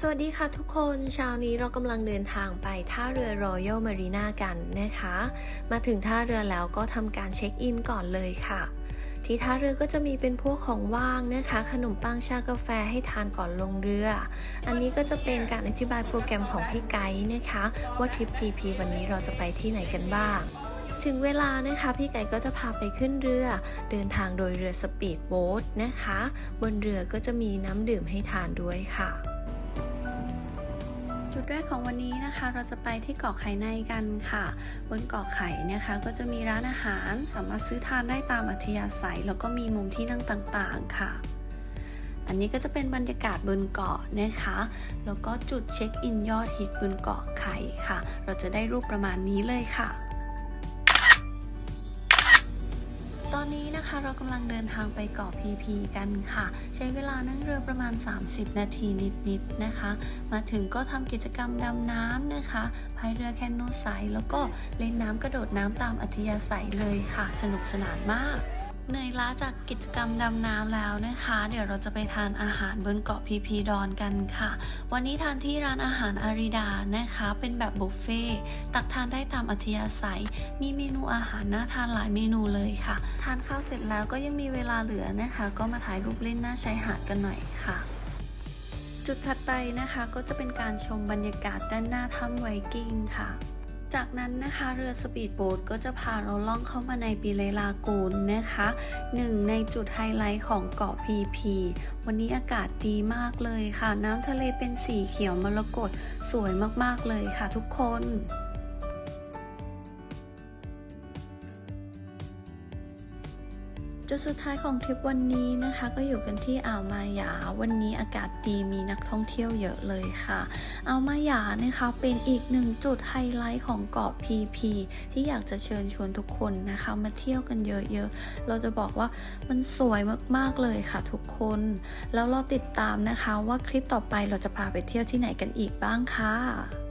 สวัสดีค่ะทุกคนเช้านี้เรากำลังเดินทางไปท่าเรือรอยัลมารีนากันนะคะ มาถึงท่าเรือแล้วก็ทำการเช็คอินก่อนเลยค่ะ ที่ท่าเรือก็จะมีเป็นพวกของว่างนะคะ ขนมปังชากาแฟให้ทานก่อนลงเรือ อันนี้ก็จะเป็นการอธิบายโปรแกรมของพี่ไกด์นะคะ ว่าทริป PP วันนี้เราจะไปที่ไหนกันบ้างถึงเวลานะคะพี่ไก่ก็จะพาไปขึ้นเรือ เดินทางโดยเรือสปีดโบ๊ทนะคะ บนเรือก็จะมีน้ำดื่มให้ทานด้วยค่ะ จุดแรกของวันนี้นะคะเราจะไปที่เกาะไข่ในกันค่ะ บนเกาะไข่นะคะ ก็จะมีร้านอาหารสามารถซื้อทานได้ตามอัธยาศัย แล้วก็มีมุมที่นั่งต่างๆค่ะ อันนี้ก็จะเป็นบรรยากาศบนเกาะนะคะ แล้วก็จุดเช็คอินยอดฮิตบนเกาะไข่ค่ะ เราจะได้รูปประมาณนี้เลยค่ะ ตอนนี้นะคะเรากำลังเดินทางไปเกาะพีพีกันค่ะ ใช้เวลานั่งเรือประมาณ 30 นาทีนิดๆนะคะ มาถึงก็ทำกิจกรรมดำน้ำนะคะพายเรือแคนูไซแล้วก็เล่นน้ำกระโดดน้ำตามอัธยาศัยเลยค่ะ สนุกสนานมาก เหนื่อยล้าจากกิจกรรมดำน้ำแล้วนะคะ เดี๋ยวเราจะไปทานอาหารบนเกาะพีพีดอนกันค่ะ วันนี้ทานที่ร้านอาหารอาริดานะคะ เป็นแบบบุฟเฟ่ตักทานได้ตามอัธยาศัย มีเมนูอาหารน่าทานหลายเมนูเลยค่ะ ทานข้าวเสร็จแล้วก็ยังมีเวลาเหลือนะคะ ก็มาถ่ายรูปเล่นหน้าชายหาดกันหน่อยค่ะจุดถัดไปนะคะก็จะเป็นการชมบรรยากาศด้านหน้าถ้ำไวกิ้งค่ะ จากนั้นนะคะเรือสปีดโบ๊ทก็จะพาเราล่องเข้ามาในปีเลลากูนนะคะหนึ่งในจุดไฮไลท์ของเกาะพีพีวันนี้อากาศดีมากเลยค่ะ น้ำทะเลเป็นสีเขียวมรกตสวยมากๆเลยค่ะทุกคน จุดสุดท้ายของทริปวันนี้นะคะ ก็อยู่กันที่อ่าวมายา วันนี้อากาศดีมีนักท่องเที่ยวเยอะเลยค่ะอ่าวมายานะคะเป็นอีกหนึ่งจุดไฮไลท์ของเกาะพีพีที่อยากจะเชิญชวนทุกคนนะคะ มาเที่ยวกันเยอะๆ เราจะบอกว่ามันสวยมากๆเลยค่ะทุกคน แล้วเราติดตามนะคะว่าคลิปต่อไปเราจะพาไปเที่ยวที่ไหนกันอีกบ้างค่ะ